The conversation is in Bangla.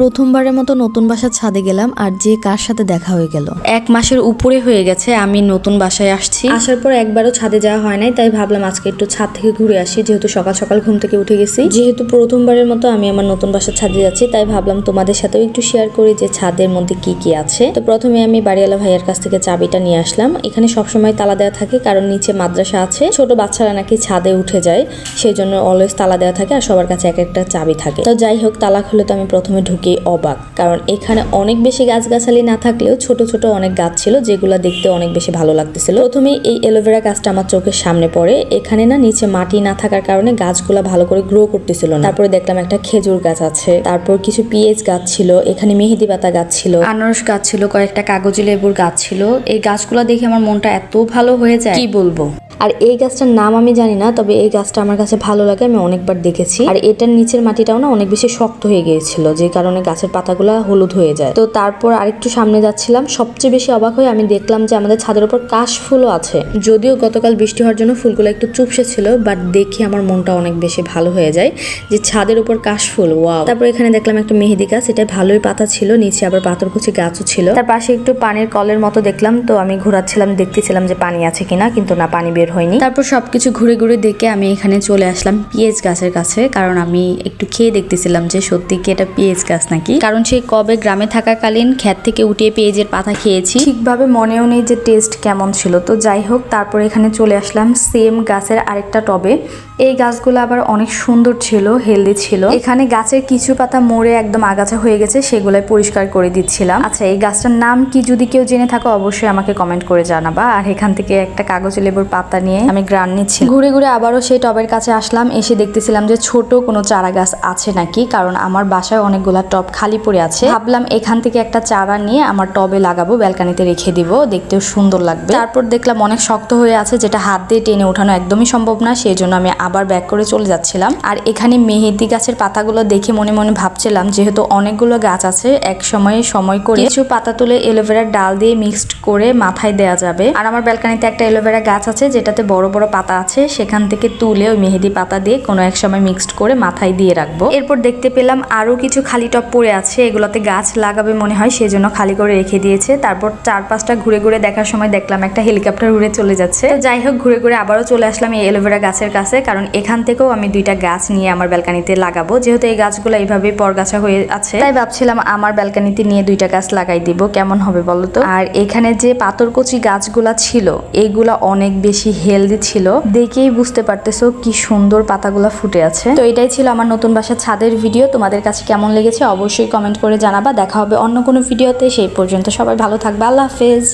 প্রথমবারের মতো নতুন বাসার ছাদে গেলাম আর যে কার সাথে দেখা হয়ে গেল। এক মাসের উপরে হয়ে গেছে আমি নতুন বাসায় আসছি। আসার পর একবারও ছাদে যাওয়া হয় নাই তাই ভাবলাম আজকে একটু ছাদ থেকে ঘুরে আসি যেহেতু সকাল সকাল ঘুম থেকে উঠে গেছি। যেহেতু প্রথমবারের মতো আমি আমার নতুন বাসার ছাদে যাচ্ছি তাই ভাবলাম তোমাদের সাথেও একটু শেয়ার করি যে ছাদের মধ্যে কি কি আছে। তো প্রথমে আমি বাড়িওয়ালা ভাইয়ের কাছ থেকে চাবিটা নিয়ে আসলাম। এখানে সবসময় তালা দেওয়া থাকে কারণ নিচে মাদ্রাসা আছে। ছোট বাচ্চারা নাকি ছাদে উঠে যায় সেই জন্য অলওয়েজ তালা দেওয়া থাকে আর সবার কাছে এক একটা চাবি থাকে। তো যাই হোক তালা খুলে তো আমি প্রথমে ঢুকেই অবাক। কারণ এখানে অনেক বেশি গাছগাছালি না থাকলেও ছোট ছোট অনেক গাছ ছিল যেগুলো দেখতে অনেক বেশি ভালো লাগতেছিল। প্রথমেই এই এলোভেরা গাছটা আমার চোখের সামনে পড়ে। এখানে না নিচে মাটি না থাকার কারণে গাছগুলো ভালো করে গ্রো করতেছিল না। তারপরে দেখলাম একটা খেজুর গাছ আছে। তারপর কিছু পিএইচ গাছ ছিল, এখানে মেহেদি পাতা গাছ ছিল, আনারস গাছ ছিল, কয়েকটা কাগজি লেবুর গাছ ছিল। এই গাছগুলো দেখে আমার মনটা এত ভালো হয়ে যায়। কি বলব? আর এই গাছটার নাম আমি জানি না, তবে এই গাছটা আমার কাছে ভালো লাগে, আমি অনেকবার দেখেছি। আর এটার নিচের মাটিটাও না অনেক বেশি শক্ত হয়ে গিয়েছিল, যে কারণে গাছের পাতাগুলো হলুদ হয়ে যায়। তো তারপর আরেকটু সামনে যাচ্ছিলাম, সবচেয়ে বেশি অবাক হয়ে আমি দেখলাম যে আমাদের ছাদের উপর কাশ ফুলও আছে। যদিও গতকাল বৃষ্টি হওয়ার জন্য ফুলগুলো একটু চুপসে ছিল, বাট দেখে আমার মনটা অনেক বেশি ভালো হয়ে যায়, যে ছাদের উপর কাশ ফুল তারপর এখানে দেখলাম একটা মেহেদি গাছ, এটা ভালোই পাতা ছিল, নিচে আবার পাথরকুচি গাছও ছিল। তার পাশে একটু পানির কলের মতো দেখলাম, তো আমি ঘোরাচ্ছিলাম, দেখতেছিলাম যে পানি আছে কিনা, কিন্তু না, পানি বের হয়নি। তারপর সব কিছু ঘুরে ঘুরে দেখে আমি এখানে চলে আসলাম পিএইচ গাছের কাছে। কারণ আমি একটু খেয়ে দেখতেছিলাম যে সত্যি কি এটা পিএইচ গাছ নাকি। কারণ সেই কবে গ্রামে থাকাকালীন ক্ষেত থেকে উঠিয়ে পেঁয়াজের পাতা খেয়েছি। ঠিকভাবে মনেও নেই যে টেস্ট কেমন ছিল। তো যাই হোক, তারপর এখানে চলে আসলাম সেম গাছের আরেকটা টবে। এই গাছগুলো আবার অনেক সুন্দর ছিল হেলদি ছিল। এখানে গাছের কিছু পাতা মরে একদম আগাছা হয়ে গেছে, সেগুলাই পরিষ্কার করে দিচ্ছিলাম। আচ্ছা এই গাছটার নাম কি যদি কেউ জেনে থাকো, অবশ্যই আমাকে কমেন্ট করে জানাবা। আর এখান থেকে একটা কাগজ লেবুর পাতা নিয়ে আমি গ্রান নিচ্ছি ঘুরে ঘুরে আবারও সেই টবের কাছে আসলাম, এসে দেখতেছিলাম যে ছোট কোনো চারা গাছ আছে নাকি, কারণ আমার বাসায় অনেকগুলা টব খালি পড়ে আছে। ভাবলাম এখান থেকে একটা চারা নিয়ে আমার টবে লাগাবো, ব্যালকানিতে রেখে দিব, দেখতেও সুন্দর লাগবে। তারপর দেখলাম অনেক শক্ত হয়ে আছে, যেটা হাত দিয়ে টেনে ওঠানো একদমই সম্ভব না সেই জন্য আমি আবার ব্যাক করে চলে যাচ্ছিলাম। আর এখানে মেহেদি গাছের পাতাগুলো দেখে মনে মনে ভাবছিলাম, যেহেতু অনেকগুলো গাছ আছে এক সময়ে সময় করে কিছু পাতা তুলে এলোভেরার ডাল দিয়ে মিক্সড করে মাথায় দেওয়া যাবে। আর আমার ব্যালকানিতে একটা এলোভেরা গাছ আছে যেটাতে বড় বড় পাতা আছে, সেখান থেকে তুলে ওই মেহেদি পাতা দিয়ে কোনো এক সময় মিক্সড করে মাথায় দিয়ে রাখব। এরপর দেখতে পেলাম আরও কিছু খালি টপ পড়ে আছে, এগুলোতে গাছ লাগাবে মনে হয়, সেজন্য খালি করে রেখে দিয়েছে। তারপর চার পাঁচটা ঘুরে ঘুরে দেখার সময় দেখলাম একটা হেলিকপ্টার উড়ে চলে যাচ্ছে। যাই হোক, ঘুরে ঘুরে আবারও চলে আসলাম এই এলোভেরা গাছের কাছে, কারণ এখান থেকেও আমি দুইটা গাছ নিয়ে আমার ব্যালকানিতে লাগাবো। যেহেতু এই গাছগুলো এইভাবে পরগাছা হয়ে আছে, তাই ভাবছিলাম আমার ব্যালকানিতে নিয়ে দুইটা গাছ লাগাই দিব। কেমন হবে বলতো আর এখানে যে পাথরকচি গাছগুলা ছিল এইগুলা অনেক বেশি হেলদি ছিল, দেখেই বুঝতে পারতেছো কি সুন্দর পাতাগুলো ফুটে আছে। তো এটাই ছিল আমার নতুন বাসার ছাদের ভিডিও তোমাদের কাছে কেমন লেগেছে অবশ্যই কমেন্ট করে জানাবা, দেখা হবে অন্য কোনো ভিডিওতে সেই পর্যন্ত সবাই ভালো থাকবে, আল্লাহ হাফেজ।